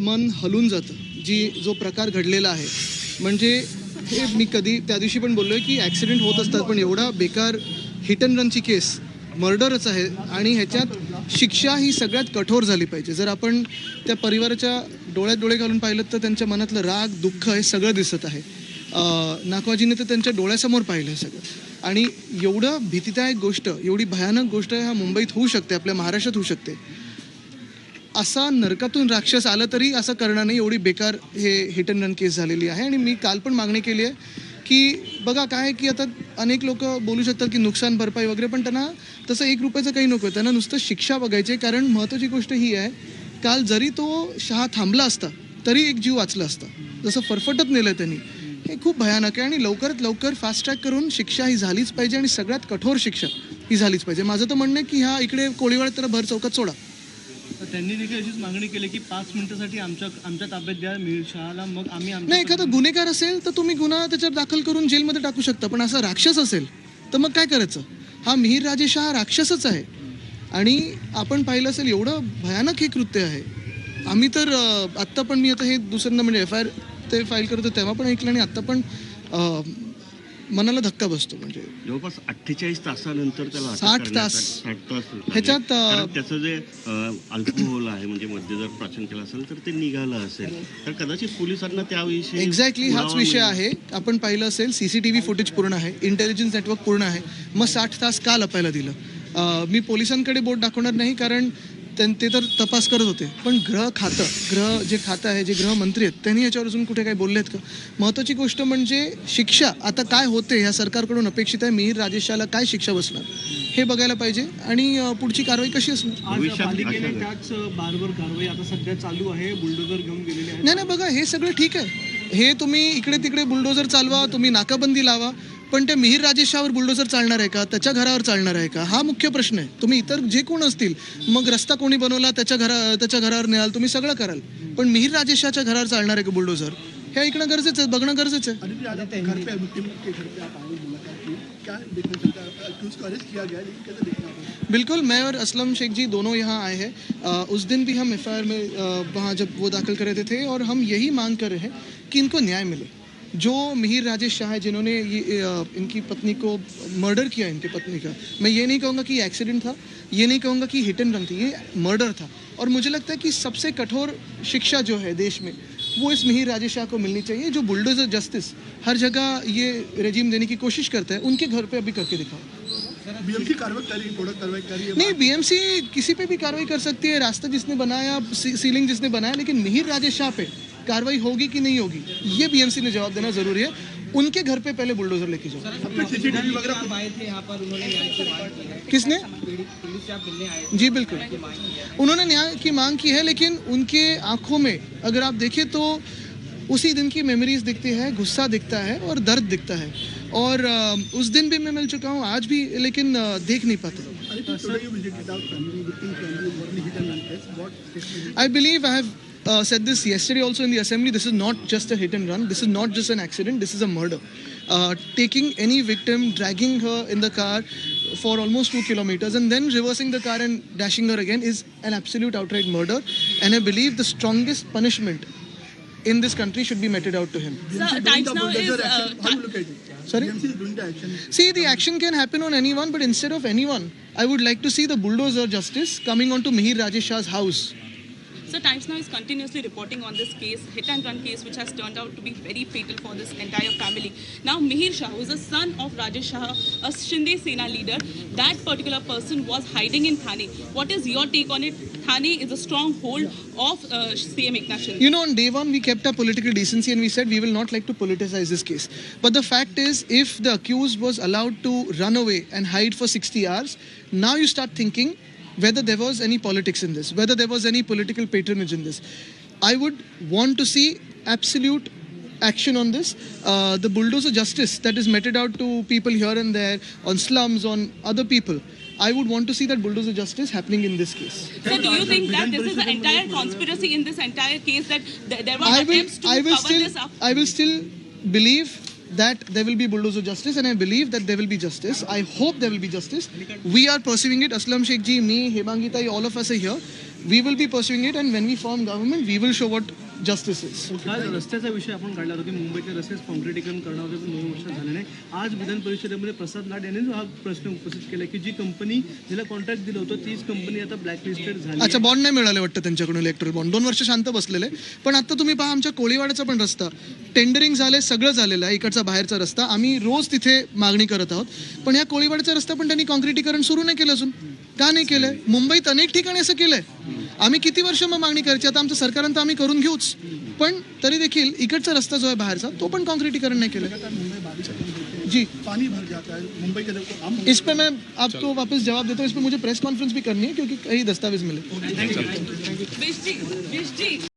मन हलून जातं. जी जो प्रकार घडलेला आहे. म्हणजे हे मी कधी त्या दिवशी पण बोललो आहे की ॲक्सिडेंट होत असतात पण एवढा बेकार हिट अँड रनची केस मर्डरच आहे आणि ह्याच्यात शिक्षा ही सगळ्यात कठोर झाली पाहिजे. जर आपण त्या परिवाराच्या डोळ्यात डोळे घालून पाहिलं तर त्यांच्या मनातलं राग दुःख हे सगळं दिसत आहे. नाकवाजीने तर त्यांच्या डोळ्यासमोर पाहिलं सगळं. आणि एवढं भीतीदायक गोष्ट एवढी भयानक गोष्ट ह्या मुंबईत होऊ शकते आपल्या महाराष्ट्रात होऊ शकते. असा नरकातून राक्षस आला तरी असं करणार नाही एवढी बेकार हे हिट अँड रन केस झालेली आहे. आणि मी काल पण मागणी केली आहे की बघा काय की आता अनेक लोक बोलू शकतात की नुकसान भरपाई वगैरे पण त्यांना तसं एक रुपयाचं काही नको त्यांना नुसतं शिक्षा बघायची आहे. कारण महत्त्वाची गोष्ट ही आहे काल जरी तो शहा थांबला असता तरी एक जीव वाचला असता. जसं फरफटत नेलं त्यांनी. हे खूप भयानक आहे आणि लवकरात लवकर फास्ट ट्रॅक करून शिक्षा ही झालीच पाहिजे आणि सगळ्यात कठोर शिक्षा ही झालीच पाहिजे. माझं तर म्हणणं आहे की ह्या इकडे कोळीवाड तर भर चौकात सोडा. त्यांनी देखील अशीच मागणी केली की पाच मिनिटासाठी आमच्या आमच्या ताब्यात द्या मिळ शहाला मग आम्ही नाही एखादा गुन्हेगार असेल तर तुम्ही गुन्हा त्याच्यात दाखल करून जेलमध्ये टाकू शकता पण असा राक्षस असेल तर मग काय करायचं? हा मिहीर राजेश राक्षसच आहे. आणि आपण पाहिलं असेल एवढं भयानक हे कृत्य आहे. आम्ही तर आत्ता पण मी आता हे दुसऱ्यांदा म्हणजे एफ आय आर ते फाईल करतो तेव्हा पण ऐकलं आणि आत्ता पण मनाला धक्का बसतो म्हणजे जवळपास अठ्ठेचाळीस तासानंतर त्याला साठ तास. साठ तास. ह्याच्यात, त्याचं जे अल्कोहोल आहे म्हणजे मध्य जर प्राशन केलं असेल तर ते निघालं असेल तर कदाचित पोलिसांना त्याविषयी एक्झॅक्टली हाच विषय. आहे आपण पाहिलं असेल C C T V footage पूर्ण आहे इंटेलिजन्स नेटवर्क पूर्ण आहे मग साठ तास का लपायला दिलं मी पोलिसांकडे बोट दाखवणार नाही कारण ते तर तपास करत होते. पण गृह खातं गृह जे खातं आहे जे गृहमंत्री आहेत त्यांनी याच्यावर अजून कुठे काही बोललेत का? महत्त्वाची गोष्ट म्हणजे शिक्षा. आता काय होते? ह्या सरकारकडून अपेक्षित आहे मिहीर राजेशाला काय शिक्षा बसणार? हे बघायला पाहिजे. आणि पुढची कारवाई कशी असणार? आज भविष्यात पालिकेने अशा- त्याच बारवर कारवाई आता सध्या चालू आहे. बुलडोजर घेऊन गेलेले आहेत. नाही नाही बघा हे सगळं ठीक आहे. हे तुम्ही इकडे तिकडे बुलडोजर चालवा तुम्ही नाकाबंदी लावा. पण त्या मिहीर राजेशावर बुलडोजर चालणार आहे का? त्याच्या घरावर चालणार आहे का? हा मुख्य प्रश्न आहे. तुम्ही इतर जे कोण असतील मग रस्ता कोणी बनवला त्याच्या घरा त्याच्या घरावर न्याल तुम्ही सगळं कराल. पण मिहीर राजेशाच्या घरावर चालणार आहे का बुलडोजर हे ऐकणं गरजेचं आहे बगणं गरजेचं आहे. बिल्कुल मैं और असलम शेख जी दोनों यहाँ आए हैं. उस दिन भी हम एफ में वहाँ जब वो दाखिल कर रहे थे और हम यही मांग कर रहे हैं कि इनको न्याय मिले। जो मिहिर राजेश शाह है जिन्होंने ये इनकी पत्नी को मर्डर किया इनकी पत्नी का। मैं ये नहीं कहूँगा कि एक्सीडेंट था ये नहीं कहूँगा कि हिट एंड रन थी ये मर्डर था। और मुझे लगता है कि सबसे कठोर शिक्षा जो है देश में वो इस मिहिर राजेश शाह को मिलनी चाहिए जो बुलडोजर जस्टिस हर जगह ये रेजिम देने की कोशिश करता है उनके घर पे अभी करके दिखाओ। बीएमसी कार्रवाई कर रही है प्रोडक्ट कार्रवाई कर रही है नहीं बीएमसी किसी पे भी कार्रवाई कर सकती है रास्ता जिसने बनाया सी, सीलिंग जिसने बनाया लेकिन मिहिर राजेश शाह पे कार्रवाई होगी कि नहीं होगी? ये बीएमसी ने जवाब देना ज़रूरी है। उनके घर पे पहले बुलडोजर लेके जाओ। अपने सीसीटीवी वगैरह आप आए थे यहाँ पर उन्होंने न्याय की मांग की है। किसने? पीड़ित पुलिस से आप मिलने आए थे जी बिल्कुल। उन्होंने न्याय की मांग की है। लेकिन उनके आँखों में अगर आप देखें तो उसी दिन की मेमोरीज दिखती है गुस्सा दिखता है और दर्द दिखता है। और उस दिन भी मैं मिल चुका हूँ आज भी लेकिन देख नहीं पाते। I believe I have uh, said this yesterday also in the assembly. This is not just a hit and run. This is not just an accident. This is a murder. Uh, taking any victim, dragging her in the car for almost two kilometers, and then reversing the car and dashing her again is an absolute outright murder. And I believe the strongest punishment in this country should be meted out to him. BMC doing Times now is, uh. How you look at it? Sorry? BMC is doing the. See, the action can happen on anyone, but instead of anyone, I would like to see the bulldozer justice coming onto Mihir Rajesh Shah's house. So Times Now is continuously reporting on this case, hit and run case, which has turned out to be very fatal for this entire family. Now Mihir Shah, who is the son of Rajesh Shah, a Shinde Sena leader, that particular person was hiding in Thane. What is your take on it? Thane is a stronghold of uh, CM Eknath. You know, on day one, we kept our political decency and we said we will not like to politicize this case. But the fact is, if the accused was allowed to run away and hide for 60 hours, now you start thinking whether there was any politics in this, whether there was any political patronage in this. I would want to see absolute action on this. Uh, the bulldozer justice that is meted out to people here and there, on slums, on other people. I would want to see that bulldozer justice happening in this case. So do you think that this is an entire conspiracy in this entire case that there were attempts to I will cover still, this up? I will still believe that there will be bulldozer justice, and I believe that there will be justice. I hope there will be justice. We are pursuing it. Aslam Sheikh ji, me, Hemangitai, all of us are here. We will be pursuing it, and when we form government, we will show what justice is काल रस्त्याचा विषय आपण काढला होता की मुंबईचे रस्ते कॉन्क्रिटीकरण पण दोन वर्ष झाले नाही. आज विधान परिषदेमध्ये प्रसाद लाड यांनी जो हा प्रश्न उपस्थित केला की जी कंपनी जिला कॉन्ट्रॅक्ट दिलं होतं तीच कंपनी आता ब्लॅकलिस्टेड झाली अच्छा बॉन्ड नाही मिळाले वाटतं त्यांच्याकडून इलेक्ट्रल बॉन्ड दोन वर्ष शांत बसलेले. पण आता तुम्ही पहा आमच्या कोळीवाड्याचा पण रस्ता. टेंडरिंग झाले सगळं झालेलं आहे इकडचा बाहेरचा रस्ता. आम्ही रोज तिथे मागणी करत आहोत. पण या कोळीवाड्याचा रस्ता पण त्यांनी कॉन्क्रिटीकरण सुरू नाही केलं अजून. का नाही केलंय? मुंबईत अनेक ठिकाणी असं केलंय. आम्ही किती वर्ष मग मागणी करायची? आता आमचं सरकारांत आम्ही करून घेऊच. पण तरी देखील इकडचा रस्ता जो आहे बाहेरचा तो पण कॉन्क्रिटीकरण नहीं केलं. जी. पानी भर जाता है मुंबई के लोग इस पे मैं आपको वापस जवाब देता हूँ. इस पे मुझे प्रेस कॉन्फ्रेंस भी करनी है क्योंकि कई दस्तावेज मिले.